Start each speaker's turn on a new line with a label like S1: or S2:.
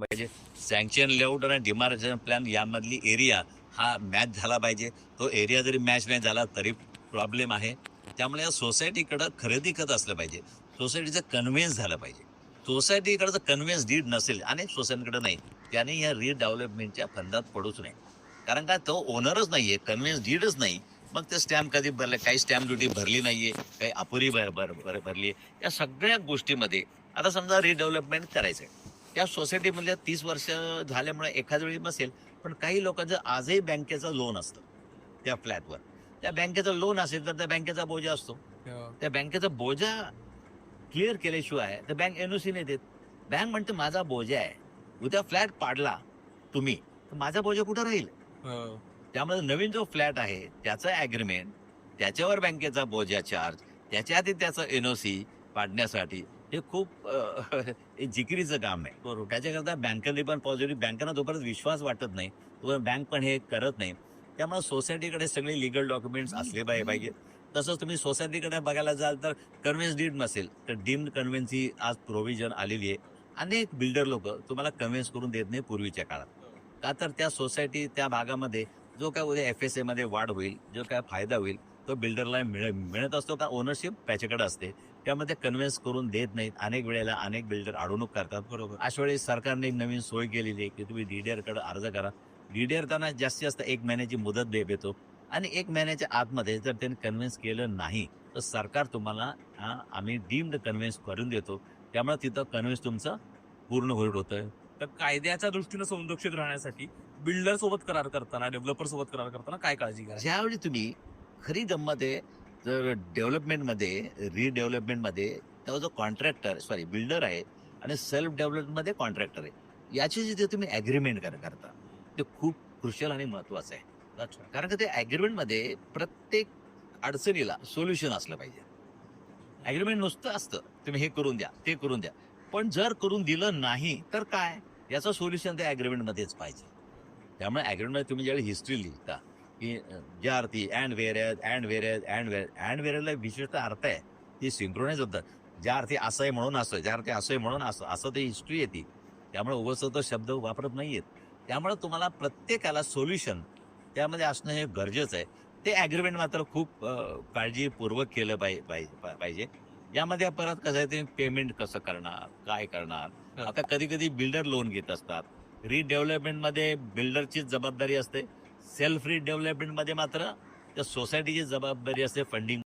S1: पाहिजे. Sanction layout आणि demarcation plan यामधली एरिया हा मॅच झाला पाहिजे. तो एरिया जरी मॅच नाही झाला तरी प्रॉब्लेम आहे. त्यामुळे या सोसायटीकडं खरेदी करत असलं पाहिजे. सोसायटीचं कन्व्हिन्स झालं पाहिजे. सोसायटीकडचं कन्व्हिन्स डीड नसेल अनेक सोसायटीकडे नाही त्याने या रिडेव्हलपमेंटच्या फंदात पडूच नाही कारण का तो ओनरच नाहीये कन्व्हिन्स डीडच नाही. मग ते स्टॅम्प कधी भरले काही स्टॅम्प ड्युटी भरली नाहीये काही अपुरी भर भर भरली आहे या सगळ्या गोष्टीमध्ये आता समजा रिडेव्हलपमेंट आहे त्या सोसायटीमधल्या तीस वर्ष झाल्यामुळे एखाद्या वेळी बसेल पण काही लोकांचं आजही बँकेचं लोन असतं त्या फ्लॅटवर. त्या बँकेचं लोन असेल तर त्या बँकेचा बोजा असतो. त्या बँकेचा बोजा क्लिअर केल्याशिवाय तर बँक एनओसी नाही देत. बँक म्हणते माझा बोजा आहे. उद्या फ्लॅट पाडला तुम्ही तर माझा बोजा कुठं राहील? त्यामुळे नवीन जो फ्लॅट आहे त्याचं ऍग्रीमेंट त्याच्यावर बँकेचा बोजा चार्ज त्याच्या आधी त्याचं एनओसी पाडण्यासाठी हे खूप हे जिकिरीचं काम आहे. बरोबर. त्याच्याकरता बँकांनी पण पॉझिटिव्ह बँकांना तोपर्यंत विश्वास वाटत नाही. तोपर्यंत बँक पण हे करत नाही. त्यामुळे सोसायटीकडे सगळे लिगल डॉक्युमेंट्स असले पाहिजे पाहिजे. तसंच तुम्ही सोसायटीकडे बघायला जाल तर कन्व्हिन्स डीड नसेल. तर डीम्ड कन्व्हिन्सची आज प्रोव्हिजन आलेली आहे. अनेक बिल्डर लोक तुम्हाला कन्व्हिन्स करून देत नाही पूर्वीच्या काळात. का तर त्या सोसायटी त्या भागामध्ये जो काय उद्या एफ एस ए मध्ये वाढ होईल जो काय फायदा होईल तो बिल्डरला मिळ मिळत असतो का? ओनरशिप त्याच्याकडे असते. त्यामध्ये कन्व्हिन्स करून देत नाहीत. अनेक वेळेला अनेक बिल्डर अडवणूक करतात. बरोबर. अशा वेळी सरकारने एक नवीन सोय केलेली आहे की तुम्ही डीडीआरकडे अर्ज करा. डीडीआर त्यांना जास्तीत जास्त एक महिन्याची मुदत दे देतो आणि एक महिन्याच्या आतमध्ये जर त्यांनी कन्व्हिन्स केलं नाही तर सरकार तुम्हाला आम्ही डीम्ड कन्व्हिन्स करून देतो. त्यामुळे तिथं कन्व्हिन्स तुमचं पूर्ण होईल होतं
S2: तर कायद्याच्या दृष्टीनं संरक्षित राहण्यासाठी बिल्डर सोबत करार करताना डेव्हलपर सोबत करार करताना काय काळजी घ्या
S1: ज्यावेळी तुम्ही खरी गंमत आहे जर डेव्हलपमेंटमध्ये रिडेव्हलपमेंटमध्ये तेव्हा जो कॉन्ट्रॅक्टर सॉरी बिल्डर आहे आणि सेल्फ डेव्हलपमेंटमध्ये कॉन्ट्रॅक्टर आहे याची जिथे तुम्ही ॲग्रीमेंट करता ते खूप क्रुशियल आणि महत्वाचं आहे. कारण का ते ॲग्रीमेंटमध्ये प्रत्येक अडचणीला सोल्युशन असलं पाहिजे. ॲग्रीमेंट नुसतं असतं तुम्ही हे करून द्या ते करून द्या. पण जर करून दिलं नाही तर काय? याचं सोल्युशन त्या ॲग्रीमेंटमध्येच पाहिजे. त्यामुळे ॲग्रीमेंटमध्ये तुम्ही ज्यावेळी हिस्ट्री लिहिता ज्या अर्थी average average average अँड वेरेजला विशिष्ट अर्थ आहे. ती सिंक्रोनाइज होतं. ज्या अर्थी असं आहे म्हणून असं ज्या अर्थी असं आहे म्हणून असं असं ते हिस्ट्री येते त्यामुळे उगाच तो शब्द वापरत नाहीयेत. त्यामुळे तुम्हाला प्रत्येकाला सोल्युशन त्यामध्ये असणं हे गरजेचं आहे. ते ॲग्रीमेंट मात्र खूप काळजीपूर्वक केलं पाहिजे पाहिजे. यामध्ये परत कसं आहे ते पेमेंट कसं करणार? काय करणार? आता कधी कधी बिल्डर लोन घेत असतात. रिडेव्हलपमेंटमध्ये बिल्डरची जबाबदारी असते. सेल्फ रिडेव्हलपमेंटमध्ये मात्र त्या सोसायटीची जबाबदारी असते फंडिंग